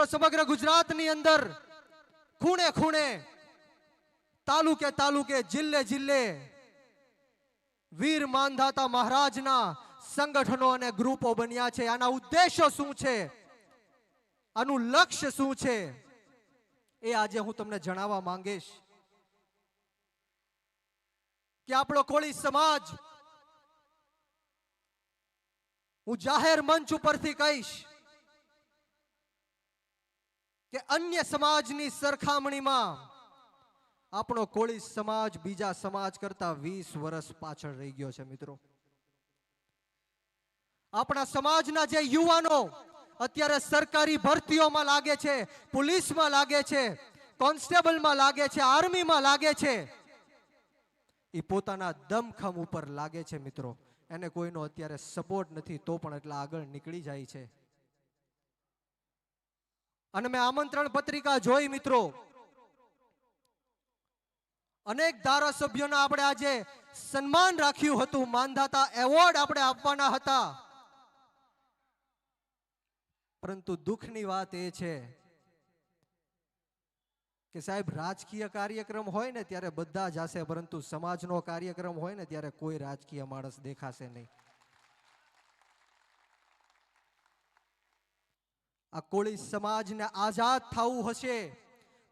મિત્રો, સમગ્ર ગુજરાતની અંદર ખૂણે ખૂણે, તાલુકે તાલુકે, જિલ્લે જિલ્લે વીર માનધાતા મહારાજના સંગઠનો અને ગ્રુપો બન્યા છે. આના ઉદ્દેશો શું છે? આનું લક્ષ્ય શું છે? એ આજે હું તમને જણાવવા માંગીશ કે આપણો કોળી સમાજ હું જાહેર મંચ ઉપરથી કહીશ કે અન્ય સમાજની સરખામણીમાં આપણો કોળી સમાજ બીજા સમાજ કરતા વીસ વર્ષ પાછળ રહી ગયો છે, મિત્રો. આપણા સમાજના જે યુવાનો અત્યારે સરકારી ભરતીઓમાં લાગે છે, પોલીસમાં લાગે છે, કોન્સ્ટેબલમાં લાગે છે, આર્મીમાં લાગે છે એ પોતાના દમખમ ઉપર લાગે છે, મિત્રો. એને કોઈનો અત્યારે સપોર્ટ નથી, તો પણ એટલા આગળ નીકળી જાય છે. અને મેં આમંત્રણ પત્રિકા જોઈ મિત્રો. અનેક ધારાસભ્યોના આપણે આજે સન્માન રાખ્યું હતું. માનધાતા એવોર્ડ આપણે આપવાના હતા. પરંતુ દુઃખની વાત એ છે કે સાહેબ, રાજકીય કાર્યક્રમ હોય ને ત્યારે બધા જશે પરંતુ સમાજનો કાર્યક્રમ હોય ને ત્યારે કોઈ રાજકીય માણસ દેખાશે નહીં. આ કોળી સમાજને આઝાદ થવું હશે,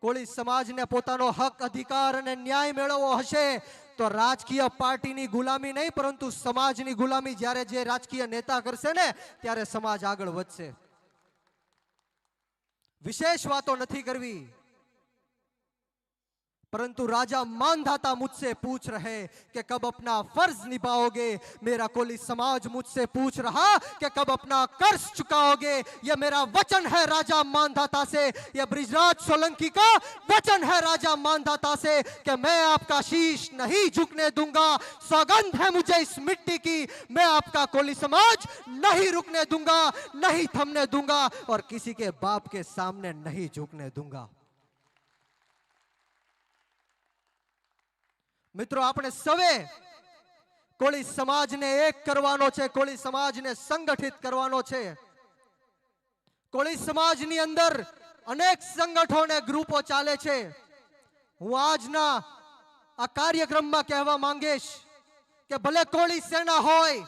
કોળી સમાજને પોતાનો હક, અધિકાર અને ન્યાય મેળવવો હશે, તો રાજકીય પાર્ટીની ગુલામી નહીં, પરંતુ સમાજની ગુલામી જ્યારે જે રાજકીય નેતા કરશે ને, ત્યારે સમાજ આગળ વધશે. વિશેષ વાતો નથી કરવી. परंतु राजा मानधाता मुझसे पूछ रहे कि कब अपना फ़र्ज़ निभाओगे? मेरा कोली समाज मुझसे पूछ रहा कि कब अपना कर्ज चुकाओगे? ये मेरा वचन है राजा मानधाता से। यह ब्रिजराज सोलंकी का वचन है राजा मानधाता से कि मैं आपका शीश नहीं झुकने दूँगा। सौगंध है मुझे इस मिट्टी की। मैं आपका कोली समाज नहीं रुकने दूँगा, नहीं थमने दूँगा और किसी के बाप के सामने नहीं झुकने दूँगा। મિત્રો, આપણે સવે. કોળી સમાજને એક કરવાનો છે, કોળી સમાજને સંગઠિત કરવાનો છે. કોળી સમાજની અંદર અનેક સંગઠનો ગ્રુપો ચાલે છે. હું આજના આ કાર્યક્રમમાં કહેવા માંગીશ કે ભલે કોળી સેના હોય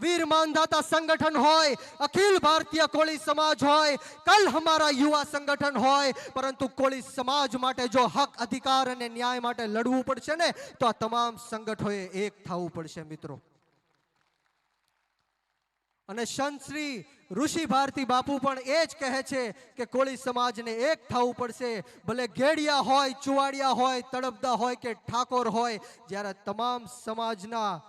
વીર માનધાતા સંગઠન હોય, અખિલ ભારતીય કોળી સમાજ હોય, કલ હમારા યુવા સંગઠન હોય, પરંતુ કોળી સમાજ માટે જો હક, અધિકાર અને ન્યાય માટે લડવું પડશે ને, તો આ તમામ સંગઠોએ એક થવું પડશે મિત્રો. અને સંતશ્રી ઋષિ ભારતી બાપુ પણ એ જ કહે છે કે કોળી સમાજને એક થવું પડશે. ભલે ઘેડિયા હોય, ચુવાડિયા હોય, તડપદા હોય કે ઠાકોર હોય, જ્યારે તમામ સમાજના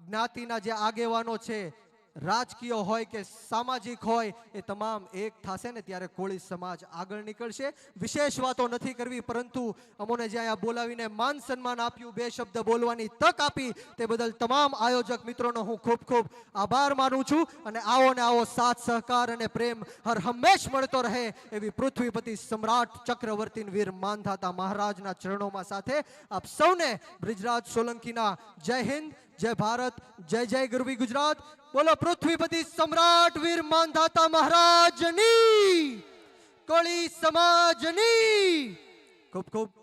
જ્ઞાતિના જે આગેવાનો છે, રાજકીય હોય કે સામાજિક હોય, એ તમામ એક થશે ને ત્યારે કોળી સમાજ આગળ નીકળશે. વિશેષ વાતો નથી કરવી, પરંતુ અમોને જે અહીંયા બોલાવીને માન સન્માન આપ્યું, બે શબ્દ બોલવાની તક આપી, તે બદલ તમામ આયોજક મિત્રોનો હું ખૂબ ખૂબ આભાર માનું છું. અને આવો ને આવો સાથ, સહકાર અને પ્રેમ હર હંમેશ મળતો રહે એવી પૃથ્વીપતિ સમ્રાટ ચક્રવર્તી વીર માનધાતા મહારાજના ચરણોમાં સાથે આપ સૌને બ્રિજરાજ સોલંકીના જય હિન્દ જય ભારત, જય જય ગરવી ગુજરાત. બોલો પૃથ્વીપતિ સમ્રાટ વીર માનધાતા મહારાજની, કોળી સમાજની. ખૂબ ખૂબ